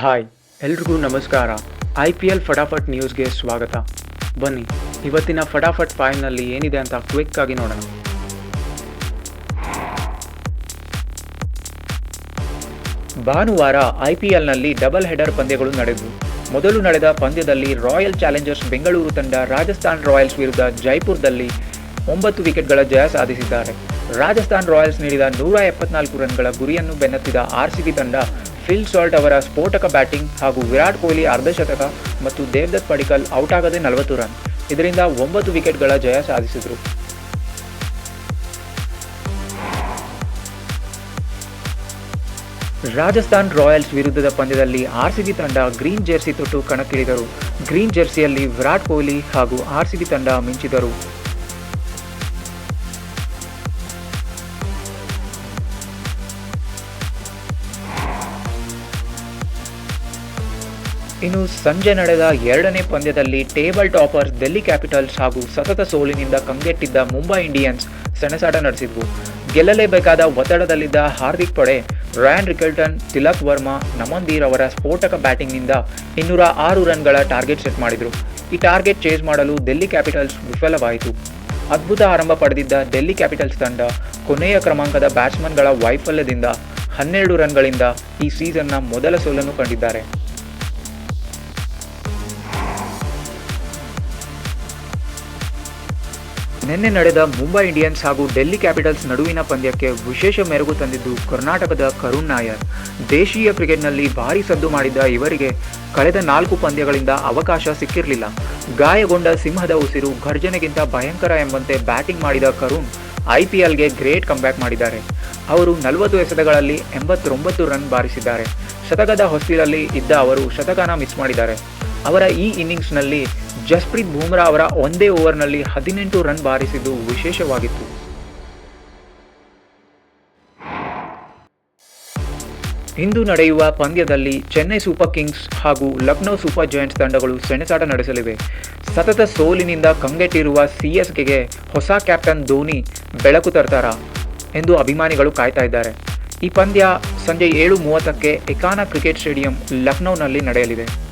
Hi, ಎಲ್ರಿಗೂ ನಮಸ್ಕಾರ. I P L ಫಟಾಫಟ್ ನ್ಯೂಸ್ಗೆ ಸ್ವಾಗತ. ಬನ್ನಿ, ಇವತ್ತಿನ ಫಟಾಫಟ್ ಫೈವ್ನಲ್ಲಿ ಏನಿದೆ ಅಂತ ಕ್ವಿಕ್ ಆಗಿ ನೋಡೋಣ. ಭಾನುವಾರ ಐ ಪಿ ಎಲ್ನಲ್ಲಿ ಡಬಲ್ ಹೆಡರ್ ಪಂದ್ಯಗಳು ನಡೆದವು ಮೊದಲು ನಡೆದ ಪಂದ್ಯದಲ್ಲಿ ರಾಯಲ್ ಚಾಲೆಂಜರ್ಸ್ ಬೆಂಗಳೂರು ತಂಡ ರಾಜಸ್ಥಾನ್ ರಾಯಲ್ಸ್ ವಿರುದ್ಧ ಜೈಪುರದಲ್ಲಿ ಒಂಬತ್ತು ವಿಕೆಟ್ಗಳ ಜಯ ಸಾಧಿಸಿದ್ದಾರೆ. ರಾಜಸ್ಥಾನ್ ರಾಯಲ್ಸ್ ನೀಡಿದ ನೂರ ಎಪ್ಪತ್ನಾಲ್ಕು ರನ್ಗಳ ಗುರಿಯನ್ನು ಬೆನ್ನತ್ತಿದ ಆರ್ಸಿಬಿ ತಂಡ ಫಿಲ್ ಸಾಲ್ಟ್ ಅವರ ಸ್ಫೋಟಕ ಬ್ಯಾಟಿಂಗ್ ಹಾಗೂ ವಿರಾಟ್ ಕೊಹ್ಲಿ ಅರ್ಧಶತಕ ಮತ್ತು ದೇವದತ್ ಪಡಿಕಲ್ ಔಟ್ ಆಗದೆ ನಲವತ್ತು ರನ್. ಇದರಿಂದ ಒಂಬತ್ತು ವಿಕೆಟ್ಗಳ ಜಯ ಸಾಧಿಸಿದರು. ರಾಜಸ್ಥಾನ್ ರಾಯಲ್ಸ್ ವಿರುದ್ಧದ ಪಂದ್ಯದಲ್ಲಿ ಆರ್ಸಿಬಿ ತಂಡ ಗ್ರೀನ್ ಜೆರ್ಸಿ ತೊಟ್ಟು ಕಣಕ್ಕಿಳಿದರು. ಗ್ರೀನ್ ಜೆರ್ಸಿಯಲ್ಲಿ ವಿರಾಟ್ ಕೊಹ್ಲಿ ಹಾಗೂ ಆರ್ಸಿಬಿ ತಂಡ ಮಿಂಚಿದರು ಇನ್ನು ಸಂಜೆ ನಡೆದ ಎರಡನೇ ಪಂದ್ಯದಲ್ಲಿ ಟೇಬಲ್ ಟಾಪರ್ಸ್ ಡೆಲ್ಲಿ ಕ್ಯಾಪಿಟಲ್ಸ್ ಹಾಗೂ ಸತತ ಸೋಲಿನಿಂದ ಕಂಗೆಟ್ಟಿದ್ದ ಮುಂಬೈ ಇಂಡಿಯನ್ಸ್ ಸೆಣಸಾಟ ನಡೆಸಿದ್ವು. ಗೆಲ್ಲಲೇಬೇಕಾದ ಒತ್ತಡದಲ್ಲಿದ್ದ ಹಾರ್ದಿಕ್ ಪಡೆ, ರಾಯನ್ ರಿಕಲ್ಟನ್, ತಿಲಕ್ ವರ್ಮಾ, ನಮನ್ದೀರ್ ಅವರ ಸ್ಫೋಟಕ ಬ್ಯಾಟಿಂಗ್ನಿಂದ ಇನ್ನೂರ ಆರು ರನ್ಗಳ ಟಾರ್ಗೆಟ್ ಸೆಟ್ ಮಾಡಿದರು. ಈ ಟಾರ್ಗೆಟ್ ಚೇಸ್ ಮಾಡಲು ಡೆಲ್ಲಿ ಕ್ಯಾಪಿಟಲ್ಸ್ ವಿಫಲವಾಯಿತು. ಅದ್ಭುತ ಆರಂಭ ಪಡೆದಿದ್ದ ಡೆಲ್ಲಿ ಕ್ಯಾಪಿಟಲ್ಸ್ ತಂಡ ಕೊನೆಯ ಕ್ರಮಾಂಕದ ಬ್ಯಾಟ್ಸ್ಮನ್ಗಳ ವೈಫಲ್ಯದಿಂದ ಹನ್ನೆರಡು ರನ್ಗಳಿಂದ ಈ ಸೀಸನ್ನ ಮೊದಲ ಸೋಲನ್ನು ಕಂಡಿದ್ದಾರೆ. ನಿನ್ನೆ ನಡೆದ ಮುಂಬೈ ಇಂಡಿಯನ್ಸ್ ಹಾಗೂ ಡೆಲ್ಲಿ ಕ್ಯಾಪಿಟಲ್ಸ್ ನಡುವಿನ ಪಂದ್ಯಕ್ಕೆ ವಿಶೇಷ ಮೆರುಗು ತಂದಿದ್ದು ಕರ್ನಾಟಕದ ಕರುಣ್ ನಾಯರ್. ದೇಶೀಯ ಕ್ರಿಕೆಟ್ನಲ್ಲಿ ಭಾರಿ ಸದ್ದು ಮಾಡಿದ್ದ ಇವರಿಗೆ ಕಳೆದ ನಾಲ್ಕು ಪಂದ್ಯಗಳಿಂದ ಅವಕಾಶ ಸಿಕ್ಕಿರಲಿಲ್ಲ. ಗಾಯಗೊಂಡ ಸಿಂಹದ ಉಸಿರು ಘರ್ಜನೆಗಿಂತ ಭಯಂಕರ ಎಂಬಂತೆ ಬ್ಯಾಟಿಂಗ್ ಮಾಡಿದ ಕರುಣ್ ಐ ಪಿ ಎಲ್ಗೆ ಗ್ರೇಟ್ ಕಂಬ್ಯಾಕ್ ಮಾಡಿದ್ದಾರೆ. ಅವರು ನಲವತ್ತು ಎಸೆತಗಳಲ್ಲಿ ಎಂಬತ್ತೊಂಬತ್ತು ರನ್ ಬಾರಿಸಿದ್ದಾರೆ. ಶತಕದ ಹೊಸ್ತಿಲಲ್ಲಿ ಇದ್ದ ಅವರು ಶತಕನ ಮಿಸ್ ಮಾಡಿದ್ದಾರೆ. ಅವರ ಈ ಇನ್ನಿಂಗ್ಸ್ನಲ್ಲಿ ಜಸ್ಪ್ರೀತ್ ಬೂಮ್ರಾ ಅವರ ಒಂದೇ ಓವರ್ನಲ್ಲಿ ಹದಿನೆಂಟು ರನ್ ಬಾರಿಸಿದ್ದು ವಿಶೇಷವಾಗಿತ್ತು. ಇಂದು ನಡೆಯುವ ಪಂದ್ಯದಲ್ಲಿ ಚೆನ್ನೈ ಸೂಪರ್ ಕಿಂಗ್ಸ್ ಹಾಗೂ ಲಕ್ನೋ ಸೂಪರ್ ಜಾಯಿಂಟ್ಸ್ ತಂಡಗಳು ಸೆಣಸಾಟ ನಡೆಸಲಿವೆ. ಸತತ ಸೋಲಿನಿಂದ ಕಂಗೆಟ್ಟಿರುವ ಸಿಎಸ್ಕೆಗೆ ಹೊಸ ಕ್ಯಾಪ್ಟನ್ ಧೋನಿ ಬೆಳಕು ತರ್ತಾರಾ ಎಂದು ಅಭಿಮಾನಿಗಳು ಕಾಯ್ತಾ ಇದ್ದಾರೆ. ಈ ಪಂದ್ಯ ಸಂಜೆ ಏಳು ಮೂವತ್ತಕ್ಕೆ ಎಕಾನ ಕ್ರಿಕೆಟ್ ಸ್ಟೇಡಿಯಂ ಲಕ್ನೋನಲ್ಲಿ ನಡೆಯಲಿದೆ.